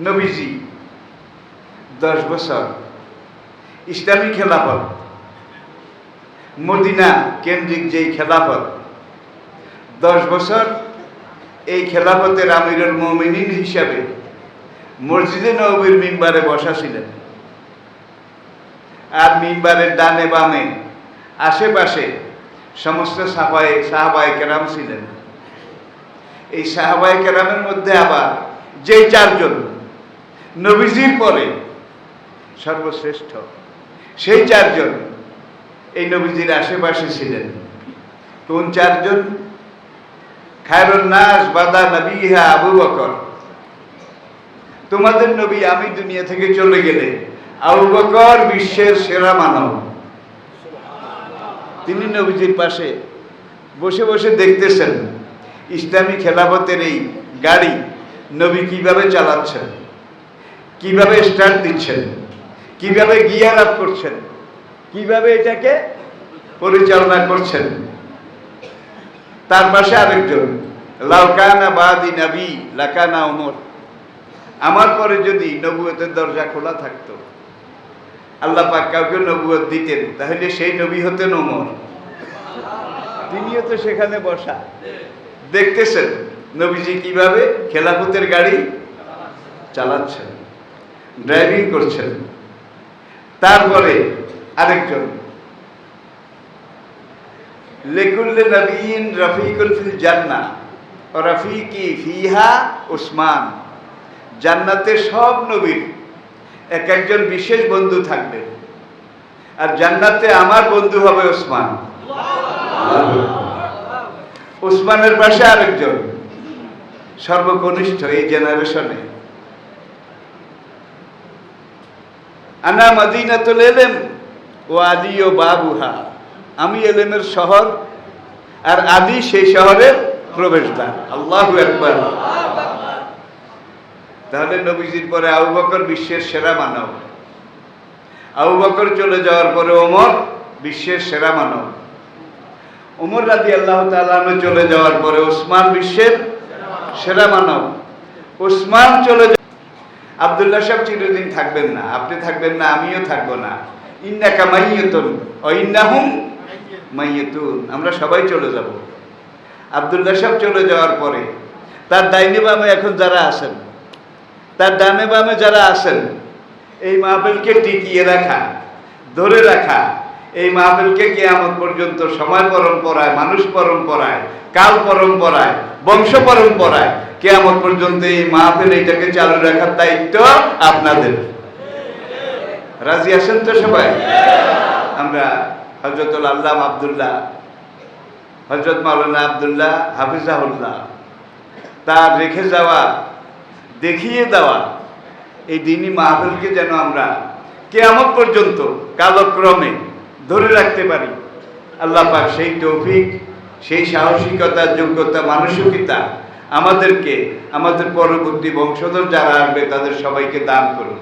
নবীজি দশ বছর। ইসলামী খেলাফত। মদিনা কেন্দ্রিক যেই খেলাফত। দশ বছর এই খেলাফতের আমিরুল মমিনিন হিসাবে মসজিদে নবীর মিম্বারে বসা ছিলেন। আর মিম্বারের ডানে বামে আশেপাশে সমস্ত সাহাবাই সাহাবাই কেরাম ছিলেন। এই সাহাবাই কেরামের মধ্যে আবার যে চারজন নবীজির পরে সর্বশ্রেষ্ঠ। সেই চারজন এই নবীজির আশেপাশে ছিলেন। কোন চারজন? খায়রুন নাস বাদা নবী ইহা আবু বকর। তোমাদের নবী আমি দুনিয়া থেকে চলে গেলে আবু বকর বিশ্বের সেরা মানব। তিনি নবীজির পাশে বসে বসে দেখতেছেন ইসলামী খেলাফতের এই গাড়ি নবী কীভাবে চালাচ্ছেন। কীভাবে স্টার্ট দিচ্ছেন? কীভাবে গিয়ার আপ করছেন? কীভাবে এটাকে পরিচালনা করছেন? তার পাশে আরেকজন, লাউকানা বাদি নবী, লাকানা ওমর আমার পরে যদি নবুয়তের দরজা খোলা থাকতো, আল্লাহ পাক কাউকে নবুয়ত দিতেন, তাহলে সেই নবী হতেন ওমর তিনিও তো সেখানে বসা। দেখতেছেন নবীজি কীভাবে খেলাফতের গাড়ি চালাচ্ছেন। ড্রাইভিং করছেন। তারপরে আরেকজন। লেকুল্লে নবীন রফিকুল ফিল জান্না রফিকি ফিহা উসমান। জান্নাতে সব নবীর এক একজন বিশেষ বন্ধু থাকবে আর জান্নাতে আমার বন্ধু হবে ওসমান উসমানের পাশে আরেকজন। সর্বকনিষ্ঠ এই জেনারেশনে। আনা মদিনাতুল এলেম ও আদি ও বাবুহা। আমি এলেমের শহর আর আদি সেই শহরের প্রবেশদ্বার। আল্লাহ একবার তাহলে নবীজির পরে আবু বকর বিশ্বের সেরা মানব। আবু বকর চলে যাওয়ার পরে ওমর বিশ্বের সেরা মানব। ওমর রাজি আল্লাহ চলে যাওয়ার পরে ওসমান বিশ্বের সেরা মানব। ওসমান চলে আবদুল্লাহ সাহেব চিরদিন থাকবেন না, আপনি থাকবেন না, আমিও থাকব না। ইন্নাকা মাইয়তুন ও ইন্নাহুম মাইয়তুন, আমরা সবাই চলে যাব। আবদুল্লাহ সাহেব চলে যাওয়ার পরে তার ডাইনে বামে এখন যারা আছেন, তার ডানে বামে যারা আছেন, এই মাহফিলকে টিকিয়ে রাখা, ধরে রাখা, এই মাহফিলকে কিয়ামত পর্যন্ত সময় পরম্পরায়, মানুষ পরম্পরায়, কাল পরম্পরায়, বংশ পরম্পরায় কেয়ামত পর্যন্ত এই মাহফিল এটাকে চালু রাখার দায়িত্ব আপনাদের। রাজি আছেন তো সবাই? আমরা হজরতুল আল্লাহ আবদুল্লাহ হজরত মাওলানা আবদুল্লাহ হাফিজাহুল্লাহ, তার রেখে যাওয়া, দেখিয়ে দেওয়া এই দিনই মাহফিলকে যেন আমরা কেয়ামত পর্যন্ত কালক্রমে ধরে রাখতে পারি। আল্লাহ পাক সেই তৌফিক, সেই সাহসিকতা, যোগ্যতা, মানসিকতা আমাদেরকে, আমাদের পরবর্তী বংশধর যারা আসবে, তাদের সবাইকে দান করুন।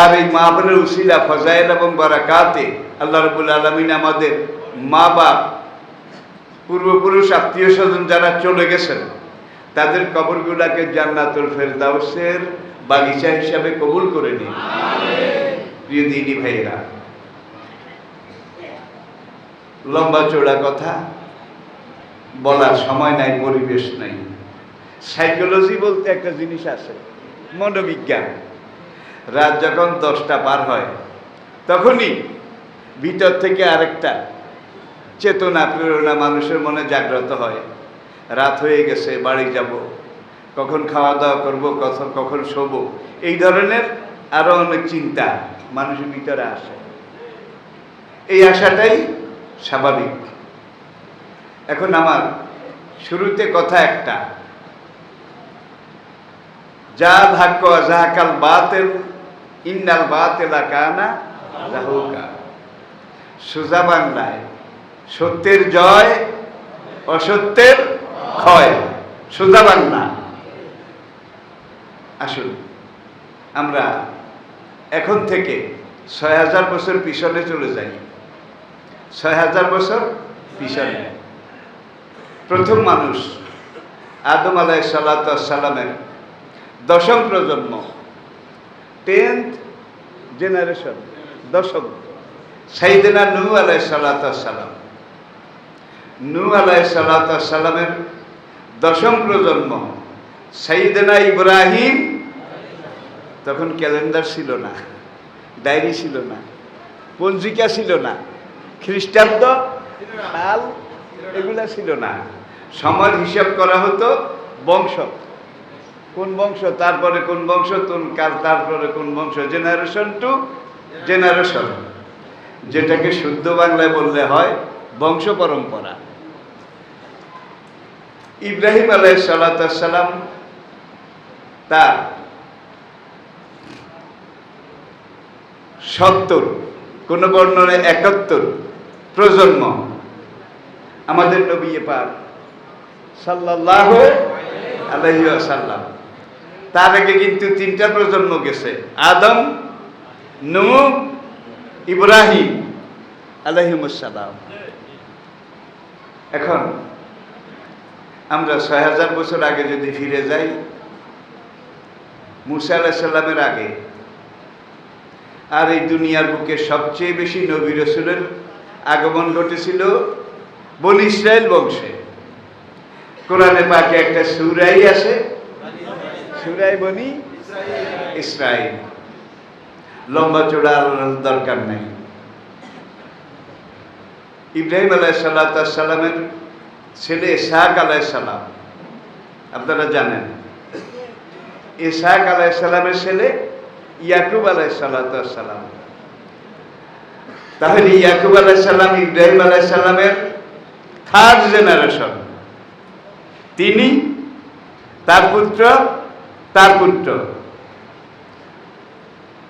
আর এই মাহফিলের উসিলা ফজাইল এবং বারাকাতে আল্লাহ রবুল আলমিন আমাদের মা বাপ, পূর্বপুরুষ, আত্মীয় স্বজন যারা চলে গেছেন, তাদের কবরগুলাকে জান্নাতুল ফেরদাউসের বাগিচা হিসাবে কবুল করে নিন। প্রিয় দিদি ভাইরা লম্বা চৌড়া কথা বলার সময় নাই, পরিবেশ নাই। সাইকোলজি বলতে একটা জিনিস আছে, মনোবিজ্ঞান। রাত যখন দশটা পার হয়, তখনই ভিতর থেকে আরেকটা চেতনা, প্রেরণা মানুষের মনে জাগ্রত হয়। রাত হয়ে গেছে, বাড়ি যাব, কখন খাওয়া দাওয়া করব, কখন কখন শোব। এই ধরনের আরও অনেক চিন্তা মানুষের ভিতরে আসে। এই আশাটাই স্বাভাবিক। এখন আমার শুরুতে কথা একটা। যা ধাক্য জাহাকাল বাতেল, ইন্নাল বাতেলা কানা জাহুকা। সোজা বাংলায়, সত্যের জয়, অসত্যের ক্ষয়। সোজা বাংলা। আসুন, আমরা এখন থেকে ছয় হাজার বছর পিছনে চলে যাই। ছয় হাজার বছর পিছনে। প্রথম মানুষ আদম আলাই সালাতামের দশম প্রজন্ম। টেন্থ জেনারেশন দশম। সাইদিনা নু আলাই সালাম। নু আলাই সালামের দশম প্রজন্ম সাইদিনা ইব্রাহিম। তখন ক্যালেন্ডার ছিল না, ডায়েরি ছিল না, পঞ্জিকা ছিল না, খ্রিস্টাব্দ এগুলা ছিল না। সময় হিসাব করা হতো বংশ। কোন বংশ, তারপরে কোন বংশ কাল, তারপরে কোন বংশ জেনারেশন টু জেনারেশন যেটাকে শুদ্ধ বাংলায় বললে হয় বংশ পরম্পরা। ইব্রাহিম আলাই সালাম তার সত্তর, কোন বর্ণনায় একাত্তর প্রজন্ম। আমাদের নবী পাক সাল্লাহ তার আগে কিন্তু তিনটা প্রজন্ম গেছে। আদম নু ইব্রাহিম আলহিমসাল্লাম এখন আমরা ছয় হাজার বছর আগে যদি ফিরে যাই, মুসা আলাহিসাল্লামের আগে, আর এই দুনিয়ার বুকে সবচেয়ে বেশি নবী রসুলের আগমন ঘটেছিল বন ইসরায়েল বংশে। কোরআনে পাকে একটা সুরাই আছে। সুরাই বনি ইসরায়েল লম্বা চূড়া দরকার নেই। ইব্রাহিম আলাহ ছেলে ইসাহাক আলাহ সালাম। আপনারা জানেন। ইসাহাক আলাহ সালামের ছেলে ইয়াকুব আলাহ সাল্লাম তাহলে ইয়াকুব আলাহ সাল্লাম ইব্রাহিম আলাহ সাল্লামের থার্ড জেনারেশন তিনি, তার পুত্র তার পুত্র।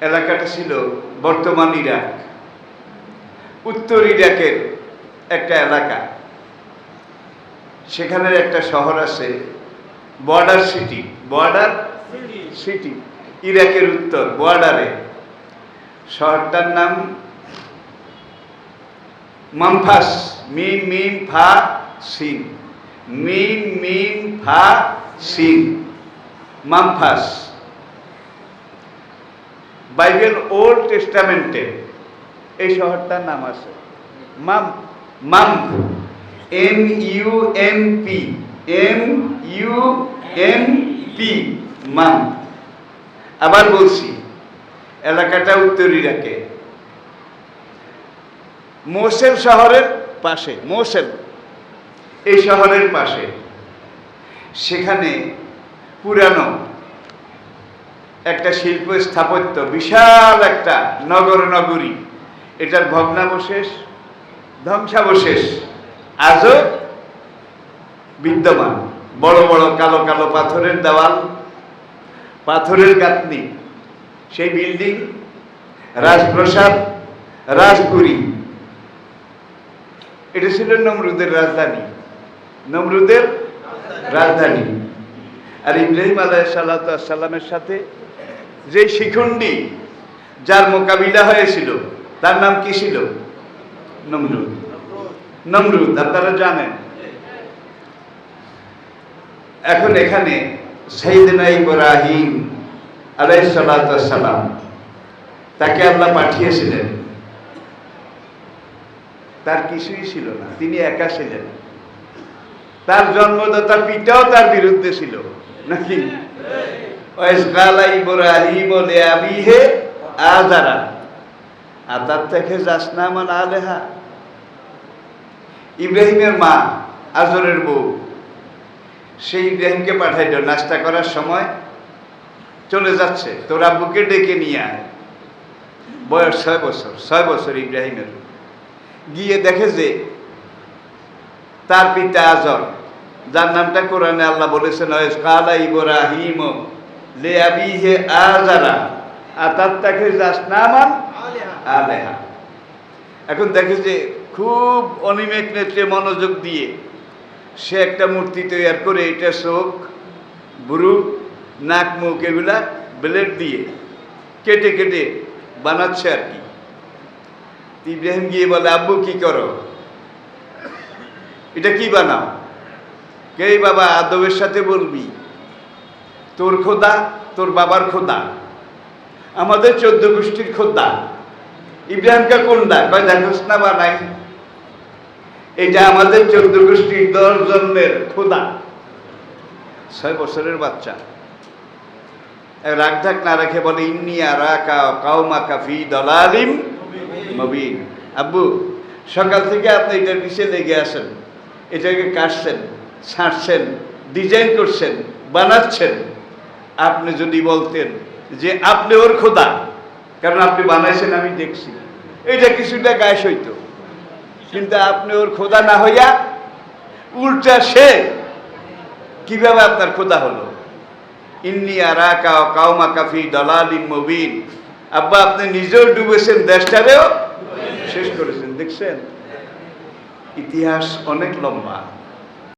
এলাকাটা ছিল বর্তমান ইরাক। উত্তর ইরাকের একটা এলাকা। সেখানের একটা শহর আছে বর্ডার সিটি। Border city. ইরাকের উত্তর বর্ডারে। শহরটার নাম মামফাস, মিম মিম, ফা, সিন। মিম মিম ফা সিন মামফাস বাইবেল ওল্ড টেস্টামেন্টে এই শহরটার নাম আছে। মাম মাম M U M P M U M P মাম আবার বলছি, এলাকাটা উত্তর ইরাকে মোসেল শহরের পাশে, মোসেল। এই শহরের পাশে। সেখানে পুরানো একটা শিল্প স্থাপত্য, বিশাল একটা নগর নগরী। এটার ভগ্নাবশেষ, ধ্বংসাবশেষ আজও বিদ্যমান। বড় বড় কালো কালো পাথরের দেওয়াল, পাথরের গাঁথনি, সেই বিল্ডিং, রাজপ্রসাদ, রাজপুরী। এটা ছিল নমরুদের রাজধানী। নমরুদের রাজধানী। আর ইব্রাহিম আলাহ সাল্লামের সাথে যে শিখণ্ডী, যার মোকাবিলা হয়েছিল, তার নাম কি ছিল? নমরুদ। নমরুদ, আপনারা জানেন। এখন এখানে সাইদিনা ইব্রাহিম আলাইসালাম তাকে আল্লাহ পাঠিয়েছিলেন। তার কিছুই ছিল না, তিনি একা ছিলেন। তার জন্মদাতা পিতাও তার বিরুদ্ধে ছিল, নাকি? ওয়াইসগালা ইব্রাহিম লে আবিহে আজারা আর থেকে মা, আজরের বউ। সেই নাস্তা করার সময় চলে যাচ্ছে, তোর আব্বুকে ডেকে নিয়ে আয়। বয়স ছয় বছর ছয় বছর ইব্রাহিমের। গিয়ে দেখে যে তার পিতা আজর। যার নামটা কোরআনে আল্লাহ বলেছেন কালা ইব্রাহিম লে আবিহে আজারা আর তার তাকে জাসনামান আলেহা। এখন দেখে যে খুব অনিমেক নেত্রে মনোযোগ দিয়ে সে একটা মূর্তি তৈরি করে এটা চোখ বুরু নাক মুখ এগুলা ব্লেড দিয়ে কেটে কেটে বানাচ্ছে আর কি। ইব্রাহিম গিয়ে বলে আব্বু কি করো? এটা কি বানাও? কে বাবা আদবের সাথে বলবি? তোর খোদা, তোর বাবার খোদা। আমাদের চোদ্দ গোষ্ঠীর খোদা। ইব্রাহিমকে কোনটা কয়, দেখোস না বা নাই এটা আমাদের চোদ্দ গোষ্ঠীর দশ জন্মের খোদা। ছয় বছরের বাচ্চা। রাগ ঢাক না রেখে বলে, ইন্নি আরা কাউমা কাফি দলালিম মবিন। আব্বু, সকাল থেকে আপনি এটার পিছিয়ে লেগে আসেন এটাকে কাটছেন। ছাঁটছেন ডিজাইন করছেন, বানাচ্ছেন। আপনি যদি বলতেন যে আপনি ওর খোদা, কারণ আপনি বানাইছেন, আমি দেখছি। এটা কিছুটা গায়ে হইতো। কিন্তু আপনি ওর খোদা না হইয়া উল্টা সে কীভাবে আপনার খোদা হলো? ইন্নি আরা কাউমা কাফি দলালিম মবিন। আব্বা, আপনি নিজেও ডুবেছেন দেশটারেও শেষ করেছেন, দেখছেন? ইতিহাস অনেক লম্বা।